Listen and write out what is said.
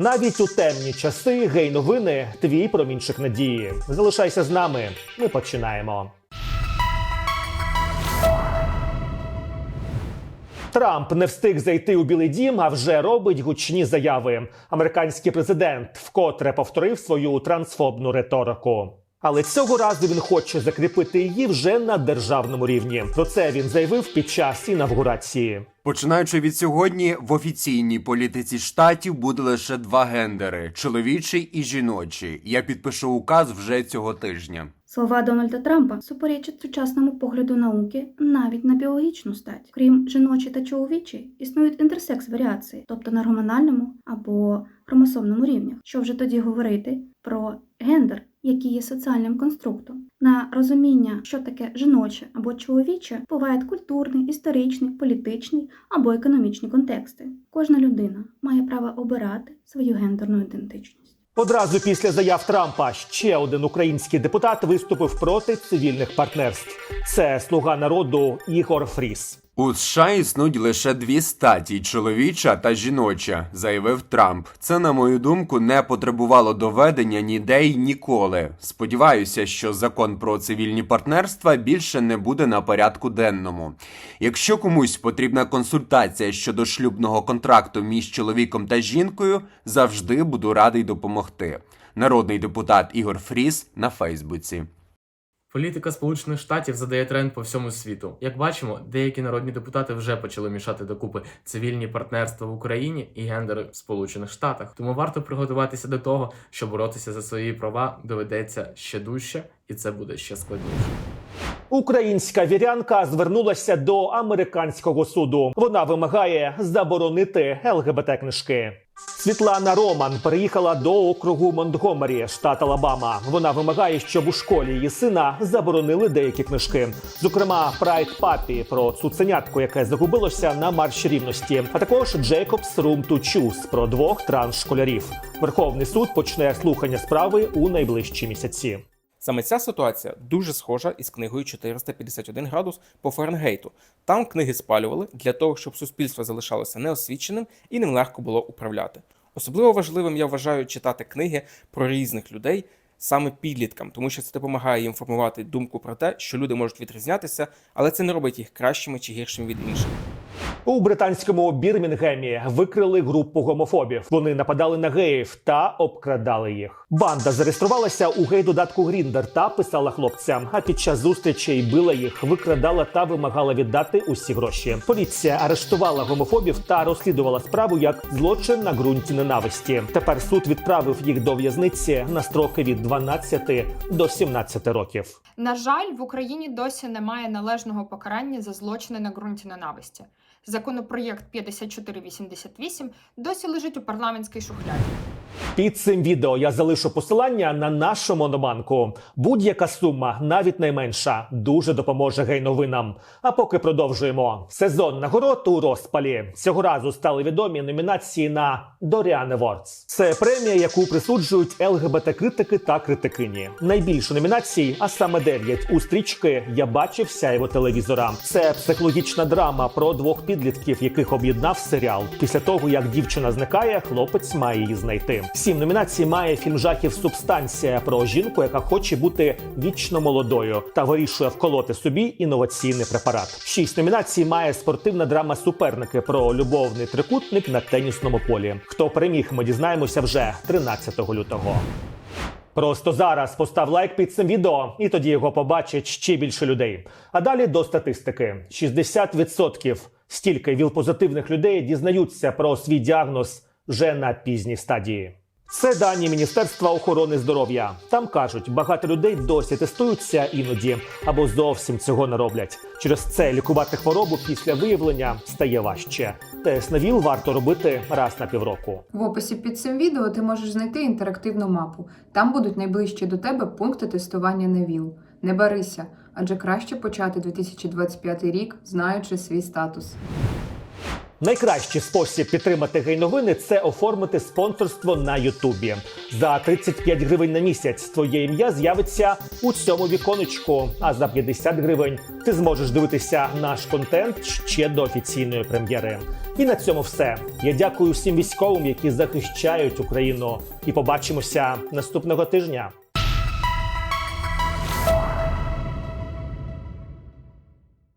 Навіть у темні часи гей-новини твій промінчик надії. Залишайся з нами. Ми починаємо. Трамп не встиг зайти у Білий Дім, а вже робить гучні заяви. Американський президент вкотре повторив свою трансфобну риторику. Але цього разу він хоче закріпити її вже на державному рівні. Про це він заявив під час інавгурації. Починаючи від сьогодні, в офіційній політиці штатів буде лише два гендери: чоловічий і жіночий. Я підпишу указ вже цього тижня. Слова Дональда Трампа суперечать сучасному погляду науки навіть на біологічну стать. Крім жіночі та чоловічі, існують інтерсекс варіації, тобто на гормональному або хромосомному рівнях. Що вже тоді говорити про гендер, який є соціальним конструктом. На розуміння, що таке жіноче або чоловіче, бувають культурний, історичний, політичний або економічні контексти. Кожна людина має право обирати свою гендерну ідентичність. Одразу після заяв Трампа ще один український депутат виступив проти цивільних партнерств. Це слуга народу Ігор Фріс. У США існують лише дві статі чоловіча та жіноча, заявив Трамп. Це, на мою думку, не потребувало доведення ніде й ніколи. Сподіваюся, що закон про цивільні партнерства більше не буде на порядку денному. Якщо комусь потрібна консультація щодо шлюбного контракту між чоловіком та жінкою, завжди буду радий допомогти. Народний депутат Ігор Фріс на Фейсбуці. Політика Сполучених Штатів задає тренд по всьому світу. Як бачимо, деякі народні депутати вже почали мішати докупи цивільні партнерства в Україні і гендери в Сполучених Штатах. Тому варто приготуватися до того, що боротися за свої права доведеться ще дужче, і це буде ще складніше. Українська вірянка звернулася до американського суду. Вона вимагає заборонити ЛГБТ книжки. Світлана Роман переїхала до округу Монтгомері, штат Алабама. Вона вимагає, щоб у школі її сина заборонили деякі книжки, зокрема Прайд Папі про цуценятку, яке загубилося на марш рівності, а також Джейкобс Room to Choose про двох транс-школярів. Верховний суд почне слухання справи у найближчі місяці. Саме ця ситуація дуже схожа із книгою 451 градус по Фаренгейту. Там книги спалювали для того, щоб суспільство залишалося неосвіченим і ним легко було управляти. Особливо важливим я вважаю читати книги про різних людей саме підліткам, тому що це допомагає їм формувати думку про те, що люди можуть відрізнятися, але це не робить їх кращими чи гіршими від інших. У британському Бірмінгемі викрили групу гомофобів. Вони нападали на геїв та обкрадали їх. Банда зареєструвалася у гей-додатку Гріндер та писала хлопцям. А під час зустрічей била їх, викрадала та вимагала віддати усі гроші. Поліція арештувала гомофобів та розслідувала справу як злочин на ґрунті ненависті. Тепер суд відправив їх до в'язниці на строки від 12 до 17 років. На жаль, в Україні досі немає належного покарання за злочини на ґрунті ненависті. Законопроєкт 5488 досі лежить у парламентській шухляді. Під цим відео я залишу посилання на нашу мономанку. Будь-яка сума, навіть найменша, дуже допоможе гей-новинам. А поки продовжуємо. Сезон нагород у розпалі. Цього разу стали відомі номінації на Dorian Awards. Це премія, яку присуджують ЛГБТ-критики та критикині. Найбільше номінацій, а саме 9 у стрічки Я бачив сяйво телевізора. Це психологічна драма про двох підлітків, яких об'єднав серіал. Після того як дівчина зникає, хлопець має її знайти. Сім номінацій має фільм жахів Субстанція про жінку, яка хоче бути вічно молодою та вирішує вколоти собі інноваційний препарат. Шість номінацій має спортивна драма Суперники про любовний трикутник на тенісному полі. Хто переміг, ми дізнаємося вже 13 лютого. Просто зараз постав лайк під цим відео, і тоді його побачить ще більше людей. А далі до статистики: 60% стільки віл-позитивних людей дізнаються про свій діагноз вже на пізній стадії. Це дані Міністерства охорони здоров'я. Там кажуть, багато людей досі тестуються іноді або зовсім цього не роблять. Через це лікувати хворобу після виявлення стає важче. Тест на ВІЛ варто робити раз на півроку. В описі під цим відео ти можеш знайти інтерактивну мапу. Там будуть найближчі до тебе пункти тестування на ВІЛ. Не барися, адже краще почати 2025 рік, знаючи свій статус. Найкращий спосіб підтримати гей-новини – це оформити спонсорство на Ютубі. За 35 гривень на місяць твоє ім'я з'явиться у цьому віконечку. А за 50 гривень ти зможеш дивитися наш контент ще до офіційної прем'єри. І на цьому все. Я дякую всім військовим, які захищають Україну. І побачимося наступного тижня.